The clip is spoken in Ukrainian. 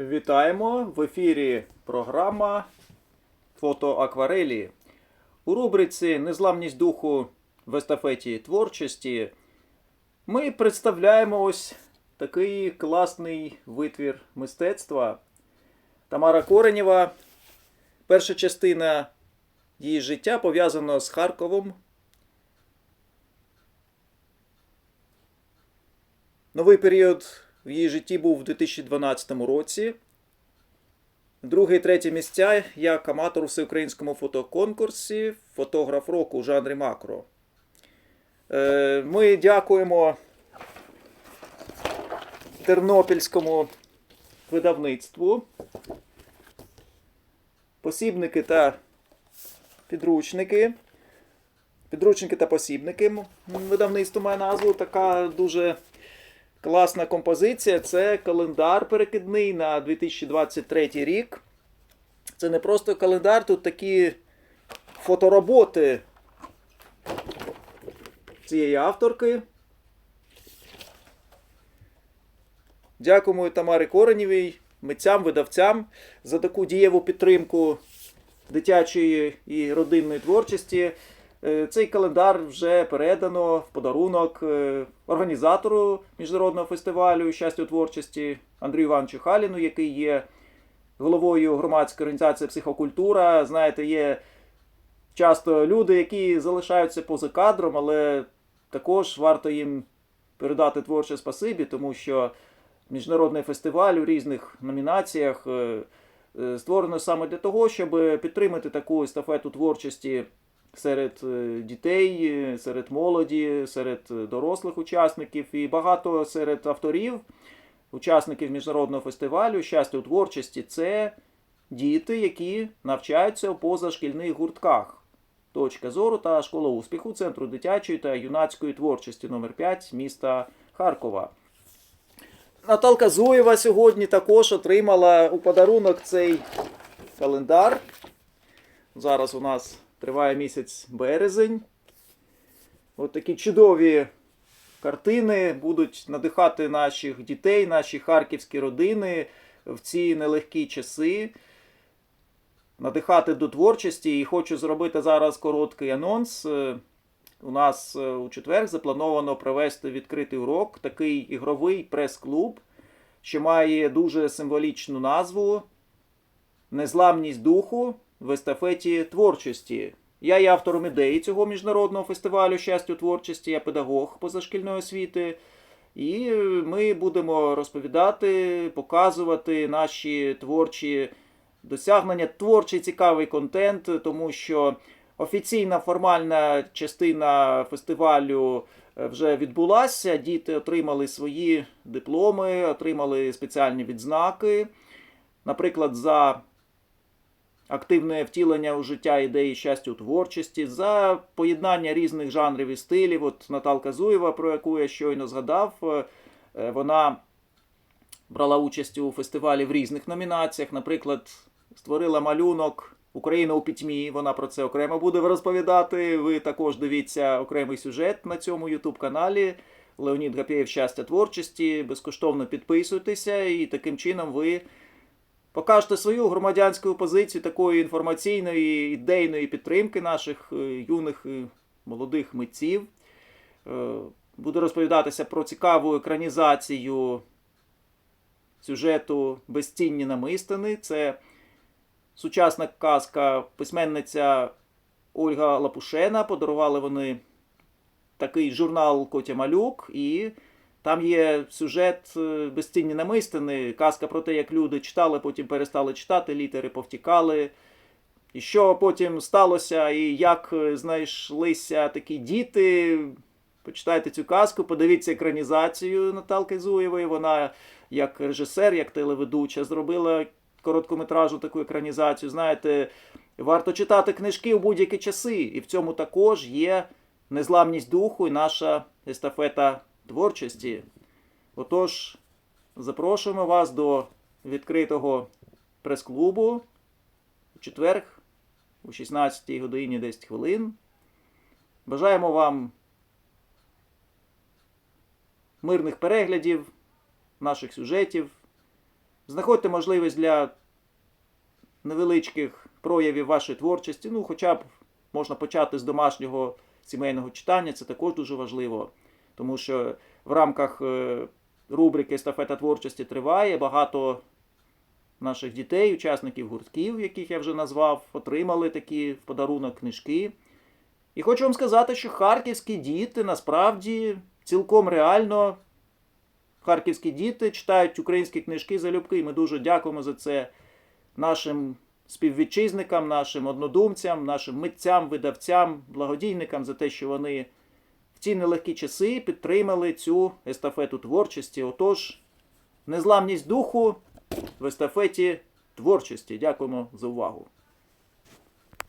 Вітаємо в ефірі програма Фотоакварелі. У рубриці Незламність духу в естафеті творчості ми представляємо ось такий класний витвір мистецтва. Тамара Коренєва. Перша частина її життя пов'язана з Харковом. Новий період в її житті був у 2012 році. Друге і третє місця як аматор у всеукраїнському фотоконкурсі фотограф року у жанрі макро. Е, Ми дякуємо тернопільському видавництву, посібники та підручники. Підручники та посібники. Видавництво має назву така дуже класна композиція. Це календар перекидний на 2023 рік. Це не просто календар, тут такі фотороботи цієї авторки. Дякуємо Тамарі Коренєвій, митцям, видавцям за таку дієву підтримку дитячої і родинної творчості. Е, Цей календар вже передано в подарунок е, організатору міжнародного фестивалю щастя творчості Андрію Івановичу Халіну, який є головою громадської організації Психокультура. Знаєте, є часто люди, які залишаються поза кадром, але також варто їм передати творче спасибі, тому що міжнародний фестиваль у різних номінаціях е, створено саме для того, щоб підтримати таку естафету творчості серед е, дітей, е, серед молоді, серед е, дорослих учасників і багато серед авторів, учасників міжнародного фестивалю щастя у творчості це діти, які навчаються у позашкільних гуртках. Точка зору та школа успіху Центру дитячої та юнацької творчості номер 5 міста Харкова. Наталка Зуєва сьогодні також отримала у подарунок цей календар. Зараз у нас триває місяць березень. От такі чудові картини будуть надихати наших дітей, наші харківські родини в ці нелегкі часи. Надихати до творчості і хочу зробити зараз короткий анонс. Е, У нас е, у четвер заплановано провести відкритий урок, такий ігровий прес-клуб, що має дуже символічну назву Незламність духу в естафеті творчості. Я є автором ідеї цього міжнародного фестивалю щастя у творчості, я педагог позашкільної освіти. І ми будемо розповідати, показувати наші творчі досягнення, творчий цікавий контент, тому що офіційна формальна частина фестивалю е, вже відбулася. Діти отримали свої дипломи, отримали спеціальні відзнаки. Наприклад, за активне втілення у життя ідеї щастя у творчості, за поєднання різних жанрів і стилів. От Наталка Зуєва, про яку я щойно згадав, е, е, вона брала участь у фестивалі в різних номінаціях. Наприклад, створила малюнок Україна у пітьмі. Вона про це окремо буде розповідати. Ви також дивіться окремий сюжет на цьому youtube каналі. Леонід Гапєєв щастя творчості. Безкоштовно підписуйтеся, і таким чином ви покажете свою громадянську позицію такої інформаційної ідейної підтримки наших е, юних і молодих митців. Е, Буде розповідатися про цікаву екранізацію сюжету Безцінні намистини. Це сучасна казка письменниця Ольга Лапушена. Подарували вони такий журнал Котя Малюк, і там є сюжет е, безцінні намистини, казка про те, як люди читали, потім перестали читати, літери повтікали. І що потім сталося, і як е, знайшлися такі діти. Почитайте цю казку, подивіться екранізацію Наталки Зуєвої. Вона як режисер, як телеведуча, зробила короткометражну таку екранізацію. Знаєте, варто читати книжки у будь-які часи, і в цьому також є незламність духу і наша естафета творчості. Отож, запрошуємо вас до відкритого прес-клубу у четверг о 16 годині 10 хвилин. Бажаємо вам мирних переглядів наших сюжетів, Знаходьте можливість для невеличких проявів вашої творчості. Ну, хоча б можна почати з домашнього сімейного читання, це також дуже важливо. Тому що в рамках е, рубрики Естафета творчості триває. Багато наших дітей, учасників гуртків, яких я вже назвав, отримали такі в подарунок книжки. І хочу вам сказати, що харківські діти насправді цілком реально. Харківські діти читають українські книжки залюбки. Ми дуже дякуємо за це нашим співвітчизникам, нашим однодумцям, нашим митцям, видавцям, благодійникам за те, що вони в ці нелегкі часи підтримали цю естафету творчості. Отож, незламність духу в естафеті творчості. Дякуємо за увагу.